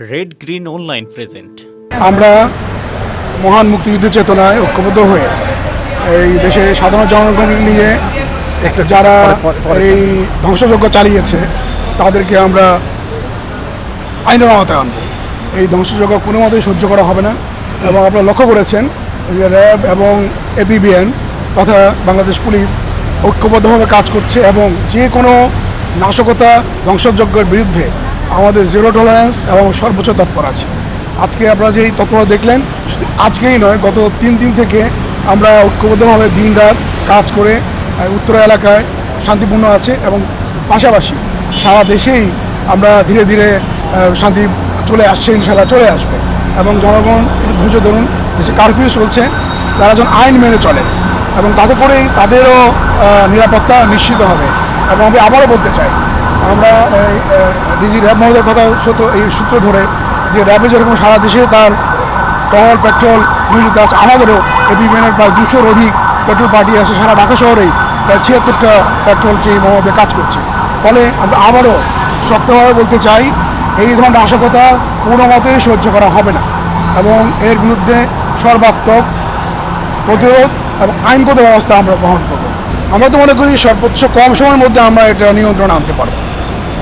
Red green online present আমরা মহান মুক্তিযুদ্ধের চেতনায় ঐক্যবদ্ধ হয়ে এই দেশে সাধারণ জনগণ নিয়ে একটা যারা এই ধ্বংসযজ্ঞ চালিয়েছে তাদেরকে আমরা আইনের আওতায় আনব। এই ধ্বংসযজ্ঞ কোনো মতেই সহ্য করা হবে না এবং আপনারা লক্ষ্য করেছেন যে র্যাব এবং এপিবিএন তথা বাংলাদেশ পুলিশ ঐক্যবদ্ধভাবে কাজ করছে এবং যে কোনো নাশকতা ধ্বংসযজ্ঞের বিরুদ্ধে আমাদের জিরো টলারেন্স এবং সর্বোচ্চ তৎপর আছে। আজকে আপনারা যেই তৎপরতা দেখলেন, শুধু আজকেই নয়, গত তিন দিন থেকে আমরা ঐক্যবদ্ধভাবে দিন রাত কাজ করে উত্তরা এলাকায় শান্তিপূর্ণ আছে এবং পাশাপাশি সারা দেশেই আমরা ধীরে ধীরে শান্তি চলে আসছে ইনশাল্লাহ চলে আসবে। এবং জনগণ ধৈর্য ধরুন, দেশে কারফিউ চলছে, তারা যেন আইন মেনে চলে এবং তাতে করেই তাদেরও নিরাপত্তা নিশ্চিত হবে। এবং আমি আবারও বলতে চাই আমরা ডিজি র্যাব মহোদয়ের কথা সত্য, এই সূত্র ধরে যে র্যাবে যেরকম সারা দেশে তার টহল পেট্রোল নিয়োজিত আছে আমাদেরও এপিবিএনের প্রায় দুশোর অধিক পেট্রোল পার্টি আছে সারা ঢাকা শহরেই, প্রায় ছিয়াত্তরটা পেট্রোল চেয়ে মহোদয় কাজ করছে। ফলে আমরা আবারও শক্তভাবে বলতে চাই, এই ধরনের নাশকতা কোনো মতেই সহ্য করা হবে না। এবং এর বিরুদ্ধে সর্বাত্মক প্রতিরোধ এবং আইনগত ব্যবস্থা আমরা গ্রহণ করব। আমরা তো মনে করি সর্বোচ্চ কম সময়ের মধ্যে আমরা এটা নিয়ন্ত্রণ আনতে পারব।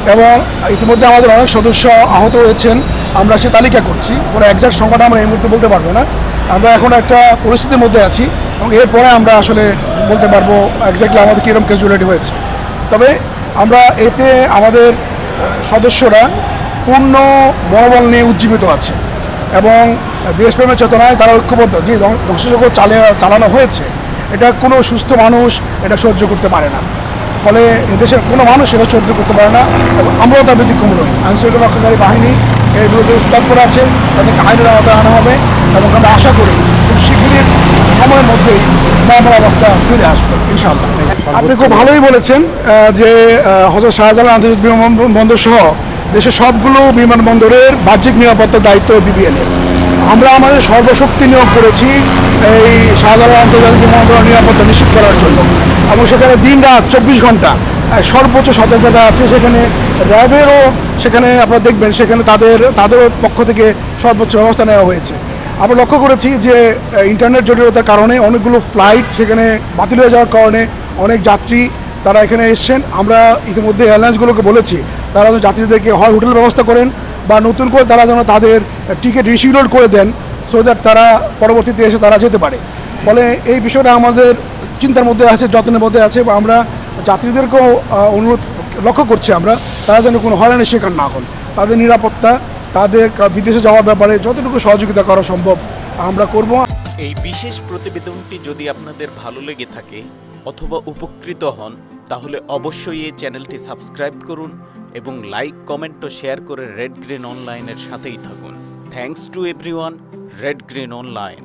এবং ইতিমধ্যে আমাদের অনেক সদস্য আহত হয়েছেন। আমরা সে তালিকা করছি। কোনো একজাক্ট সংখ্যাটা আমরা এই মুহূর্তে বলতে পারব না। আমরা এখন একটা পরিস্থিতির মধ্যে আছি এবং এরপরে আমরা আসলে বলতে পারব একজাক্টলি আমাদের কীরকম ক্যাজুয়ালিটি হয়েছে। তবে আমরা এতে আমাদের সদস্যরা পূর্ণ মনোবল নিয়ে উজ্জীবিত আছে এবং দেশপ্রেমের চেতনায় তারা ঐক্যবদ্ধ। যে ধ্বং- ধ্বংসযজ্ঞ চালে চালানো হয়েছে, এটা কোনো সুস্থ মানুষ এটা সহ্য করতে পারে না। ফলে এদেশের কোনো মানুষ এটা সহ্য করতে পারে না এবং আমরাও তার ব্যতিক্রম নই। আইনশৃঙ্খলা রক্ষাকারী বাহিনী এর বিরুদ্ধে তৎপর আছে, তাদেরকে আইনের আওতায় আনা হবে এবং আমরা আশা করি খুব শীঘ্রই সময়ের মধ্যেই নর্মাল অবস্থা ফিরে আসবে, ইনশাআল্লাহ। আপনি খুব ভালোই বলেছেন যে হজরত শাহজালাল আন্তর্জাতিক বিমানবন্দর সহ দেশের সবগুলো বিমানবন্দরের বাহ্যিক নিরাপত্তার দায়িত্ব বিবিএনের আমরা আমাদের সর্বশক্তি নিয়োগ করেছি এই শাহজালাল আন্তর্জাতিক বিমানবন্দরের নিরাপত্তা নিশ্চিত করার জন্য। এবং সেখানে দিন রাত চব্বিশ ঘণ্টা আহ, সর্বোচ্চ সতর্কতা আছে সেখানে র্যাবেরও সেখানে আপনারা দেখবেন সেখানে তাদের তাদেরও পক্ষ থেকে সর্বোচ্চ ব্যবস্থা নেওয়া হয়েছে। আমরা লক্ষ্য করেছি যে ইন্টারনেট জটিলতার কারণে অনেকগুলো ফ্লাইট সেখানে বাতিল হয়ে যাওয়ার কারণে অনেক যাত্রী তারা এখানে এসছেন। আমরা ইতিমধ্যে এয়ারলাইন্সগুলোকে বলেছি তারা যেন যাত্রীদেরকে হয় হোটেল ব্যবস্থা করেন বা নতুন করে তারা যেন তাদের টিকিট রিশিউড করে দেন সো দ্যাট তারা পরবর্তীতে এসে তারা যেতে পারে। ফলে এই বিষয়টা আমাদের চিন্তার মধ্যে আছে, যত্নের মধ্যে আছে বা আমরা যাত্রীদেরকেও অনুরোধ লক্ষ্য করছি আমরা, তারা যেন কোনো হয়রানির শিকার না হন। তাদের নিরাপত্তা, তাদের বিদেশে যাওয়ার ব্যাপারে যতটুকু সহযোগিতা করা সম্ভব আমরা করব। এই বিশেষ প্রতিবেদনটি যদি আপনাদের ভালো লেগে থাকে অথবা উপকৃত হন, তাহলে অবশ্যই এই চ্যানেলটি সাবস্ক্রাইব করুন এবং লাইক, কমেন্ট ও শেয়ার করে রেড গ্রিন অনলাইনের সাথেই থাকুন। Thanks to everyone red green online